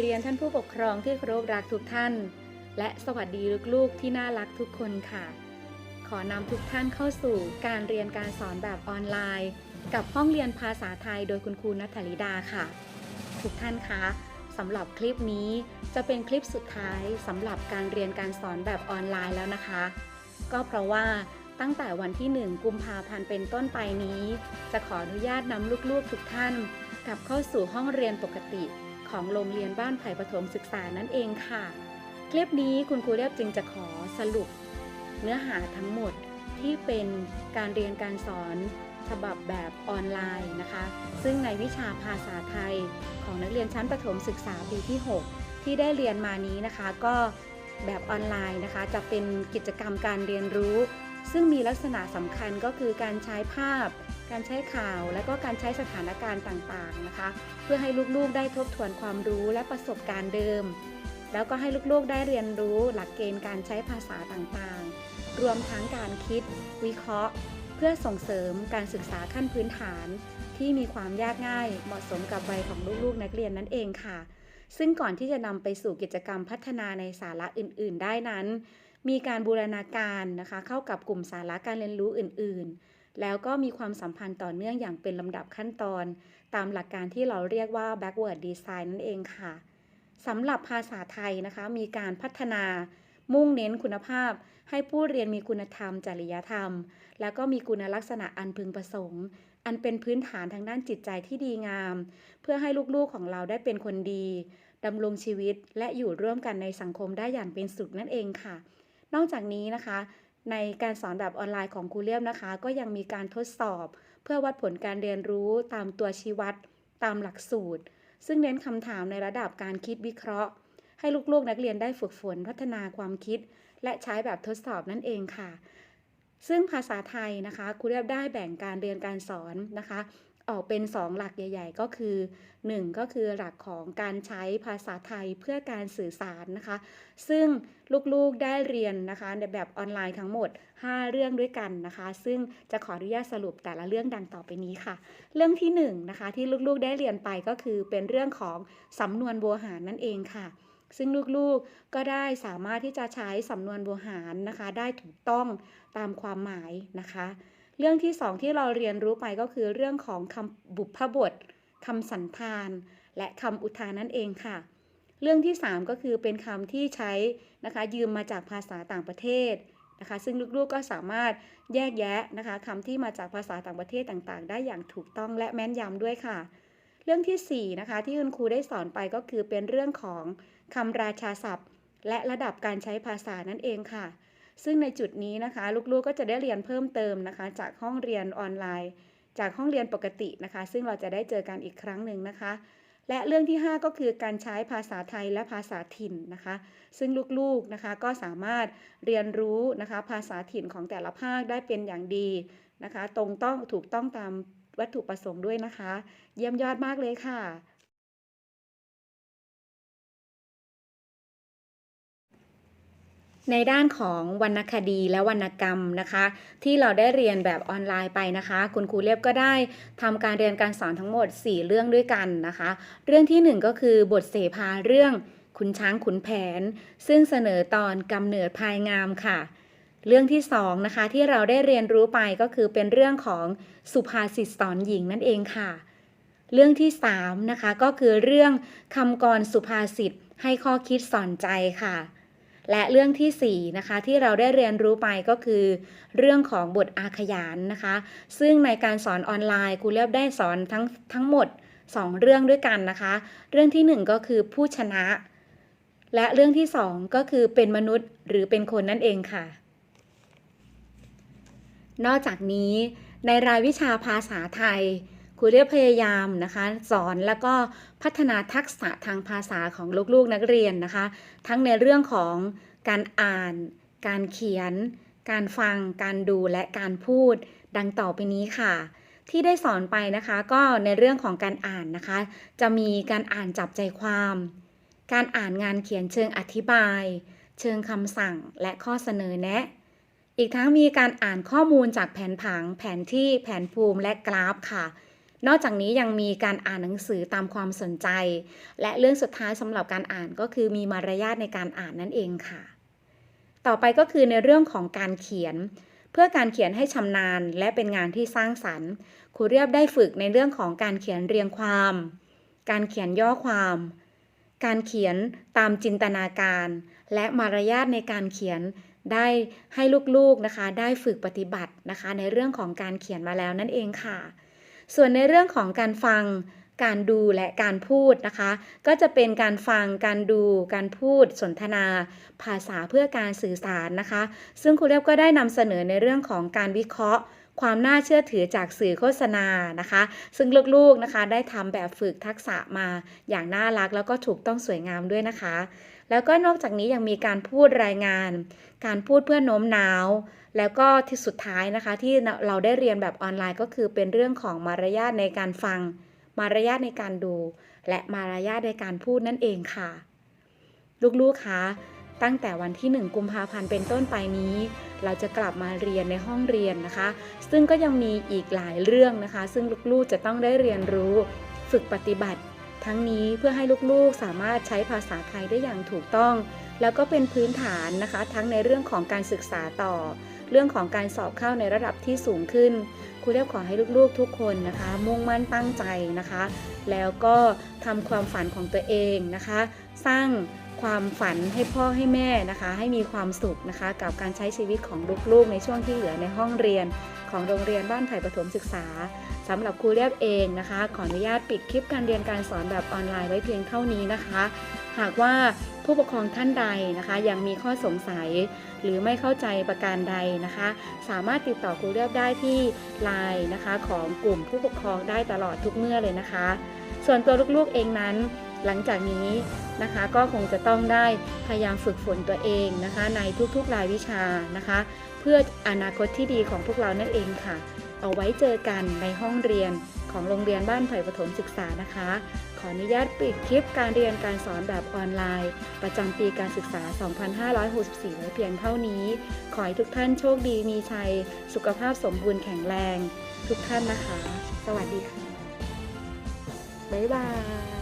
เรียนท่านผู้ปกครองที่เคารพรักทุกท่าน และสวัสดีลูกๆที่น่ารักทุกคนค่ะ ขอนำทุกท่านเข้าสู่การเรียนการสอนแบบออนไลน์ กับห้องเรียนภาษาไทยโดยคุณครูนัทธริดาค่ะ ทุกท่านคะสำหรับคลิปนี้จะเป็นคลิปสุดท้ายสำหรับการเรียนการสอนแบบออนไลน์แล้วนะคะ ก็เพราะว่าตั้งแต่วันที่ 1 กุมภาพันธ์เป็นต้นไปนี้ จะขออนุญาตนำลูกๆทุกท่าน กลับเข้าสู่ห้องเรียนปกติ ของโรงเรียนบ้านไผ่ประถมศึกษานั่นเองค่ะ คลิปนี้คุณครูเรียบจึงจะขอสรุป เนื้อหาทั้งหมดที่เป็นการเรียนการสอนฉบับแบบออนไลน์นะคะ ซึ่งในวิชาภาษาไทยของนักเรียนชั้นประถมศึกษาปีที่ 6 ที่ได้เรียนมานี้นะคะ ก็แบบออนไลน์นะคะ จะเป็นกิจกรรมการเรียนรู้ ซึ่งมีลักษณะสำคัญก็คือการใช้ภาพ การใช้ข่าวและก็การใช้สถานการณ์ต่างๆนะคะ เพื่อให้ลูกๆได้ทบทวนความรู้และประสบการณ์เดิม แล้วก็ให้ลูกๆได้เรียนรู้หลักเกณฑ์การใช้ภาษาต่างๆ รวมทั้งการคิด วิเคราะห์ เพื่อส่งเสริมการศึกษาขั้นพื้นฐาน ที่มีความยากง่าย เหมาะสมกับวัยของลูกๆ นักเรียนนั่นเองค่ะ ซึ่งก่อนที่จะนำไปสู่กิจกรรมพัฒนาในสาระอื่น ๆ ได้นั้น มีการบูรณาการนะคะ เข้ากับกลุ่มสาระการเรียนรู้อื่น ๆ แล้วก็มีความสัมพันธ์ต่อเนื่องอย่างเป็นลำดับขั้นตอน ตามหลักการที่เราเรียกว่า backward design นั่นเองค่ะสำหรับภาษาไทยนะคะ มีการพัฒนามุ่งเน้นคุณภาพ ให้ผู้เรียนมีคุณธรรม จริยธรรม แล้วก็มีคุณลักษณะอันพึงประสงค์ อันเป็นพื้นฐานทางด้านจิตใจที่ดีงาม เพื่อให้ลูกๆของเราได้เป็นคนดีดำรงชีวิตและอยู่ร่วมกันในสังคมได้อย่างเป็นสุขนั่นเองค่ะ นอกจากนี้นะคะ ในการสอนแบบออนไลน์ของครูเลียมนะคะ ก็ยังมีการทดสอบ เพื่อวัดผลการเรียนรู้ตามตัวชี้วัด ตามหลักสูตร ซึ่งเน้นคำถามในระดับการคิดวิเคราะห์ ให้ลูกๆนักเรียนได้ฝึกฝนพัฒนาความคิด และใช้แบบทดสอบนั่นเองค่ะซึ่งภาษาไทยนะคะครูเรียบได้แบ่งการเรียนการสอนนะคะ ออกเป็น 2 หลักใหญ่ ๆ ก็คือ 1 ก็คือหลักของการใช้ภาษาไทยเพื่อการสื่อสารนะคะ ซึ่งลูกๆได้เรียนนะคะในแบบออนไลน์ทั้งหมด 5 เรื่องด้วยกันนะคะ ซึ่งจะขออนุญาตสรุปแต่ละเรื่องดังต่อไปนี้ค่ะ เรื่องที่1นงนะคะที่ลูกๆได้เรียนไปก็คือเป็นเรื่องของสำนวนโบหารนั่นเองค่ะซึ่งลูกๆ ก็ได้สามารถที่จะใช้สำนวนโบหารนะคะ ได้ถูกต้องตามความหมายนะคะ เรื่องที่ 2 ที่เราเรียนรู้ไปก็คือเรื่องของคำบุพบทคำสันธาน และคำอุทานนั่นเองค่ะ เรื่องที่ 3 ก็คือเป็นคำที่ใช้นะคะยืมมาจากภาษาต่างประเทศนะคะซึ่งลูกๆก็สามารถแยกแยะนะคะคำที่มาจากภาษาต่างประเทศต่างๆ ได้อย่างถูกต้องและแม่นยำด้วยค่ะ เรื่องที่4นะคะที่คุณครูได้สอนไปก็คือเป็นเรื่องของคำราชาศัพท์ และระดับการใช้ภาษานั่นเองค่ะ ซึ่งในจุดนี้นะคะ ลูกๆก็จะได้เรียนเพิ่มเติมนะคะ จากห้องเรียนออนไลน์ จากห้องเรียนปกตินะคะ ซึ่งเราจะได้เจอกันอีกครั้งหนึ่งนะคะ และเรื่องที่ 5 ก็คือการใช้ภาษาไทยและภาษาถิ่นนะคะ ซึ่งลูกๆนะคะก็สามารถเรียนรู้นะคะ ภาษาถิ่นของแต่ละภาคได้เป็นอย่างดีนะคะ ตรงต้องถูกต้องตามวัตถุประสงค์ด้วยนะคะ เยี่ยมยอดมากเลยค่ะ ในด้านของวรรณคดีและวรรณกรรมนะคะ ที่เราได้เรียนแบบออนไลน์ไปนะคะ คุณครูเรียบก็ได้ทำการเรียนการสอนทั้งหมด 4 เรื่องด้วยกันนะคะ เรื่องที่ 1 ก็คือบทเสภาเรื่องขุนช้างขุนแผน ซึ่งเสนอตอนกำเนิดภายงามค่ะ เรื่องที่2นะคะที่เราได้เรียนรู้ไปก็คือเป็นเรื่องของสุภาษิตสอนหญิงนั่นเองค่ะ เรื่องที่3นะคะก็คือเรื่องคำกรสุภาษิตให้ข้อคิดสอนใจค่ะ และเรื่องที่ 4 นะคะ ที่เราได้เรียนรู้ไปก็คือ เรื่องของบทอาขยานนะคะ ซึ่งในการสอนออนไลน์ครูเลียบได้สอนทั้งทั้งหมด 2 เรื่องด้วยกันนะคะ เรื่องที่ 1 ก็คือผู้ชนะ และเรื่องที่ 2 ก็คือเป็นมนุษย์หรือเป็นคนนั่นเองค่ะ นอกจากนี้ในรายวิชาภาษาไทย ครูเรียบพยายามนะคะ สอนแล้วก็พัฒนาทักษะทางภาษาของลูกๆนักเรียนนะคะ ทั้งในเรื่องของการอ่าน การเขียน การฟัง การดูและการพูด ดังต่อไปนี้ค่ะ ที่ได้สอนไปนะคะ ก็ในเรื่องของการอ่านนะคะ จะมีการอ่านจับใจความ การอ่านงานเขียนเชิงอธิบาย เชิงคำสั่งและข้อเสนอแนะอีกทั้งมีการอ่านข้อมูลจากแผนผัง แผนที่ แผนภูมิ และกราฟค่ะ นอกจากนี้ยังมีการอ่านหนังสือตามความสนใจ และเรื่องสุดท้ายสำหรับการอ่านก็คือมีมารยาทในการอ่านนั่นเองค่ะ ต่อไปก็คือในเรื่องของการเขียน เพื่อการเขียนให้ชำนาญ และเป็นงานที่สร้างสรรค์ครูเรียบได้ฝึกในเรื่องของการเขียนเรียงความ การเขียนย่อความ การเขียนตามจินตนาการ และมารยาทในการเขียนได้ให้ลูกๆนะคะ ได้ฝึกปฏิบัตินะคะ ในเรื่องของการเขียนมาแล้วนั่นเองค่ะ ส่วนในเรื่องของการฟัง การดูและการพูดนะคะ ก็จะเป็นการฟัง การดู การพูด สนทนา ภาษาเพื่อการสื่อสารนะคะ ซึ่งครูเรียบก็ได้นำเสนอในเรื่องของการวิเคราะห์ความน่าเชื่อถือจากสื่อโฆษณานะคะ ซึ่งลูกๆนะคะได้ทำแบบฝึกทักษะมาอย่างน่ารักแล้วก็ถูกต้องสวยงามด้วยนะคะ แล้วก็นอกจากนี้ยังมีการพูดรายงาน การพูดเพื่อโน้มน้าว แล้วก็ที่สุดท้ายนะคะที่เราได้เรียนแบบออนไลน์ก็คือเป็นเรื่องของมารยาทในการฟัง มารยาทในการดู และมารยาทในการพูดนั่นเองค่ะ ลูกๆคะตั้งแต่วันที่ 1 กุมภาพันธ์เป็นต้นไปนี้ เราจะกลับมาเรียนในห้องเรียนนะคะ ซึ่งก็ยังมีอีกหลายเรื่องนะคะ ซึ่งลูกๆจะต้องได้เรียนรู้ ฝึกปฏิบัติ ทั้งนี้เพื่อให้ลูกๆสามารถใช้ภาษาไทยได้อย่างถูกต้อง แล้วก็เป็นพื้นฐานนะคะ ทั้งในเรื่องของการศึกษาต่อ เรื่องของการสอบเข้าในระดับที่สูงขึ้นครูเรียบขอให้ลูกๆทุกคนนะคะ มุ่งมั่นตั้งใจนะคะ แล้วก็ทำความฝันของตัวเองนะคะ สร้าง ความฝันให้พ่อให้แม่นะคะ ให้มีความสุขนะคะ กับการใช้ชีวิตของลูกๆ ในช่วงที่เหลือในห้องเรียน ของโรงเรียนบ้านไผ่ประถมศึกษาสำหรับครูเรียบเองนะคะ ขออนุญาตปิดคลิปการเรียนการสอนแบบออนไลน์ไว้เพียงเท่านี้นะคะ หากว่าผู้ปกครองท่านใดนะคะ ยังมีข้อสงสัย หรือไม่เข้าใจประการใดนะคะ สามารถติดต่อครูเรียบได้ที่ไลน์นะคะ ของกลุ่มผู้ปกครองได้ตลอดทุกเมื่อเลยนะคะ ส่วนตัวลูกๆเองนั้น หลังจากนี้นะคะก็คงจะต้องได้พยายามฝึกฝนตัวเองนะคะ ในทุกๆรายวิชานะคะ เพื่ออนาคตที่ดีของพวกเรานั่นเองค่ะ เอาไว้เจอกันในห้องเรียนของโรงเรียนบ้านไผ่ประถมศึกษานะคะ ขออนุญาตปิดคลิปการเรียนการสอนแบบออนไลน์ ประจำปีการศึกษา 2564 ไว้เพียงเท่านี้ ขอให้ทุกท่านโชคดีมีชัย สุขภาพสมบูรณ์แข็งแรง ทุกท่านนะคะ สวัสดีค่ะ บ๊ายบาย